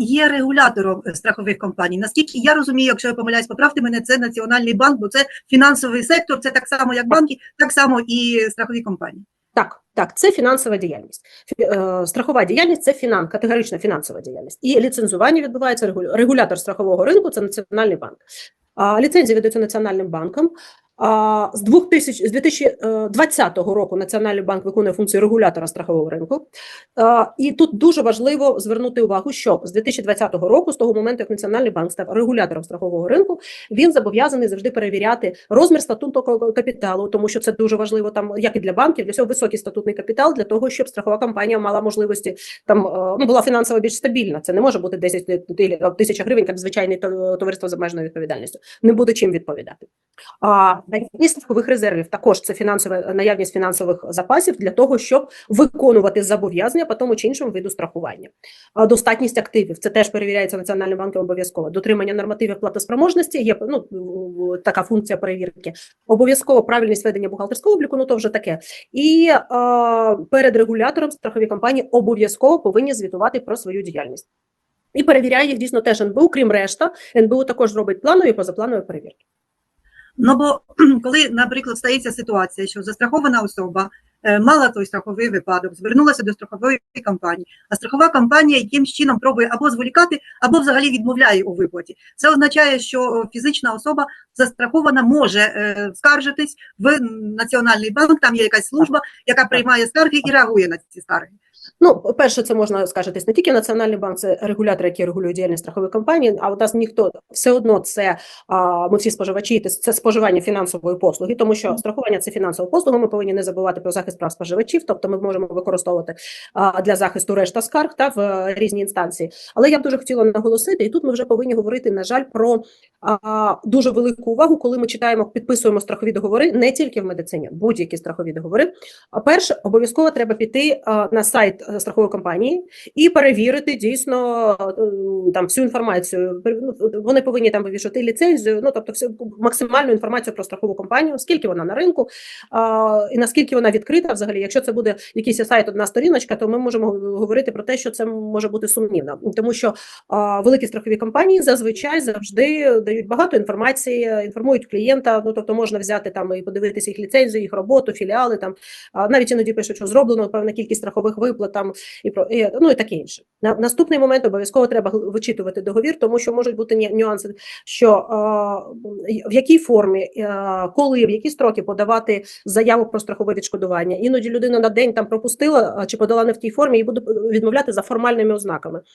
є регулятором е, страхових компаній? Наскільки я розумію, якщо я помиляюсь, поправте мене, це Національний банк, бо це фінансовий сектор, це так само, як банки, так само і страхові компанії. Так, так, це фінансова діяльність. Е, Страхова діяльність це фінан, категорична фінансова діяльність. І ліцензування відбувається регулятор страхового ринку, це Національний банк. А, ліцензії видаються Національним банком. З 2000, з 2020 року Національний банк виконує функцію регулятора страхового ринку. І тут дуже важливо звернути увагу, що з 2020 року, з того моменту, як Національний банк став регулятором страхового ринку, він зобов'язаний завжди перевіряти розмір статутного капіталу, тому що це дуже важливо там, як і для банків, для цього високий статутний капітал, для того, щоб страхова компанія мала можливості там е, ну була фінансово більш стабільна. Це не може бути 10 тисяч гривень, як звичайне то- товариство з обмеженою відповідальністю. Не буде чим відповідати. Наявність страхових резервів також це фінансова наявність фінансових запасів для того, щоб виконувати зобов'язання по тому чи іншому виду страхування. Достатність активів це теж перевіряється національним банком обов'язково. Дотримання нормативів платоспроможності є ну така функція перевірки. Обов'язково правильність ведення бухгалтерського обліку, ну то вже таке. І е, перед регулятором страхові компанії обов'язково повинні звітувати про свою діяльність. І перевіряє їх дійсно теж НБУ, крім решта. НБУ також робить планові і позапланові перевірки. Ну бо коли, наприклад, стається ситуація, що застрахована особа е, мала той страховий випадок, звернулася до страхової компанії, а страхова компанія якимсь чином пробує або зволікати, або взагалі відмовляє у виплаті. Це означає, що фізична особа застрахована може е, скаржитись в Національний банк, там є якась служба, яка приймає скарги і реагує на ці скарги. Ну, перше, це можна скажетись не тільки Національний банк, це регулятор, який регулює діяльність страхової компанії, а у нас ніхто все одно це а, ми всі споживачі, це- споживання фінансової послуги, тому що страхування це фінансова послуга. Ми повинні не забувати про захист прав споживачів, тобто ми можемо використовувати а, для захисту решта скарг та в різні інстанції. Але я б дуже хотіла наголосити, і тут ми вже повинні говорити, на жаль, про а, дуже велику увагу, коли ми читаємо, підписуємо страхові договори, не тільки в медицині, будь-які страхові договори. А перше, обов'язково треба піти а, на сайт е, страхової компанії і перевірити дійсно е, там всю інформацію. Ну, Вони повинні там вивішувати ліцензію, ну тобто всю максимальну інформацію про страхову компанію, скільки вона на ринку, а, і наскільки вона відкрита взагалі. Якщо це буде якийсь сайт, одна сторіночка, то ми можемо говорити про те, що це може бути сумнівно, тому що а, великі страхові компанії зазвичай завжди дають багато інформації, інформують клієнта. Ну тобто можна взяти там і подивитися їх ліцензію, їх роботу, філіали там. Навіть іноді пишуть, що зроблено певна кількість страхових виплат там і про і, ну і таке інше. На наступний момент обов'язково треба вичитувати договір, тому що можуть бути нюанси, що е, в якій формі, е, коли, в які строки подавати заяву про страхове відшкодування. Іноді людина на день там пропустила чи подала не в тій формі і буде відмовляти за формальними ознаками.